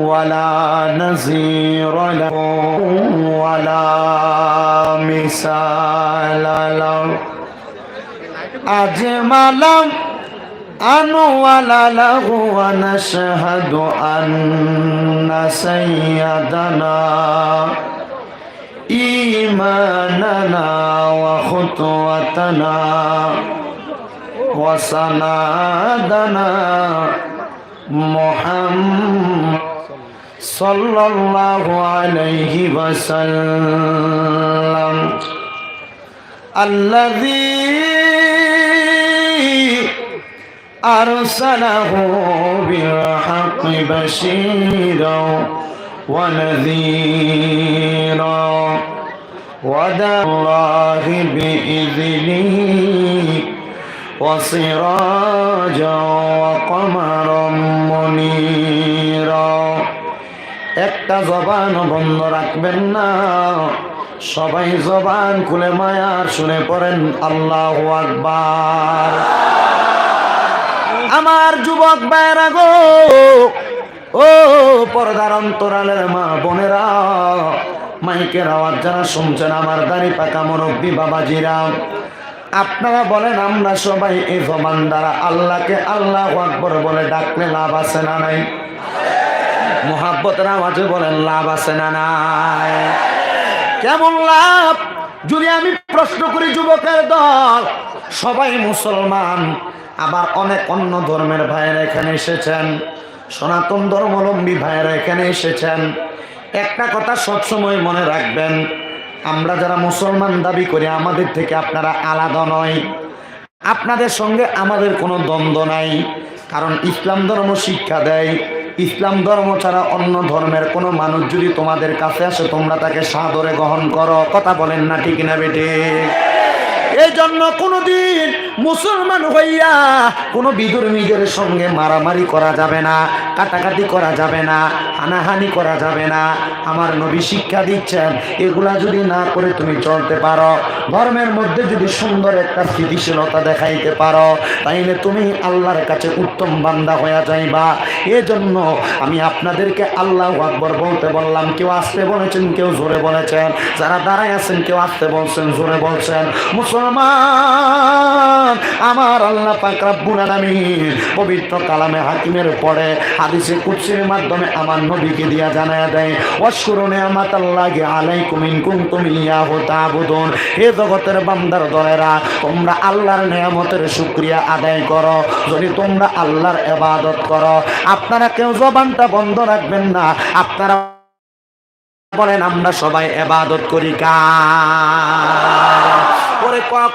ولا نزير له ولا مثال له. أجمل أنول له ونشهد أن سيدنا إيماننا وخطوتنا وسنادنا محمد صلى الله عليه وسلم. الذي أرسله بالحق بشيرا ونذيرا. ودى الله بإذنه وسراجا وقمرا. একটা জবান বন্ধ রাখবেন না। সবাই জবান খুলে মায়ার শুনে পড়েন, আল্লাহ আকবার। আমার যুবক ভাইরা গো, ও পর্দার অন্তরালের মা বোনেরা, মাইকের আওয়াজ যারা শুনছেন, আমার দাড়ি পাকা মুরব্বী বাবাজিরা, আপনারা বলেন, আমরা সবাই এই জবান দ্বারা আল্লাহকে আল্লাহ আকবর বলে ডাকলে লাভ আছে না নাই? মোহাব্বতের আওয়াজে বলেন, লাভ আছে না নাই? কেমন লাভ? যদি আমি প্রশ্ন করি যুবকের দল, সবাই মুসলমান, আবার অনেক অন্য ধর্মের ভাইয়েরা এখানে এসেছেন, সনাতন ধর্মাবলম্বী ভাইয়েরা এখানে এসেছেন। একটা কথা সবসময় মনে রাখবেন, আমরা যারা মুসলমান দাবি করি, আমাদের থেকে আপনারা আলাদা নয়। আপনাদের সঙ্গে আমাদের কোনো দ্বন্দ্ব নাই, কারণ ইসলাম ধর্ম শিক্ষা দেয়। ইসলাম ধর্ম ছাড়া অন্য ধর্মের কোনো মানুষ যদি তোমাদের কাছে আসে, তোমরা তাকে সাদরে গ্রহণ করো। কথা বলেন না ঠিক না বেটে? এই জন্য কোনোদিন মুসলমান হইয়া কোনো বিধর্মীদের সঙ্গে মারামারি করা যাবে না, কাটাকাটি করা যাবে না, হানাহানি করা যাবে না। আমার নবী শিক্ষা দিচ্ছেন, এগুলা যদি না করে তুমি চলতে পারো, ধর্মের মধ্যে যদি সুন্দর একটা স্থিতিশীলতা দেখাইতে পারো, তাইলে তুমি আল্লাহর কাছে উত্তম বান্দা হয়ে যাইবা। এজন্য আমি আপনাদেরকে আল্লাহ আকবর বলতে বললাম, কেউ আসতে বলেছেন, কেউ জোরে বলেছেন, যারা দাঁড়ায় আছেন, কেউ আসতে বলছেন, জোরে বলছেন, মুসলমান আমার আল্লাহ পাক রাব্বুল আলামিন পবিত্র কালামে হাকিমের পরে হাদিসে কুদসির মাধ্যমে আমার নবীকে দিয়া জানায়া দেয় অশ্বর নিয়ামাত আল্লাহি আলাইকুম ইন কুনতুম ইয়াহু তাবুদুন। হে জগতের বান্দার দলেরা, তোমরা আল্লাহর নিয়ামতের শুকরিয়া আদায় করো। যদি তোমরা আল্লাহর ইবাদত করো, আপনারা কেউ জবানটা বন্ধ রাখবেন না। আপনারা বলেন, আমরা সবাই এবাদত করি কখন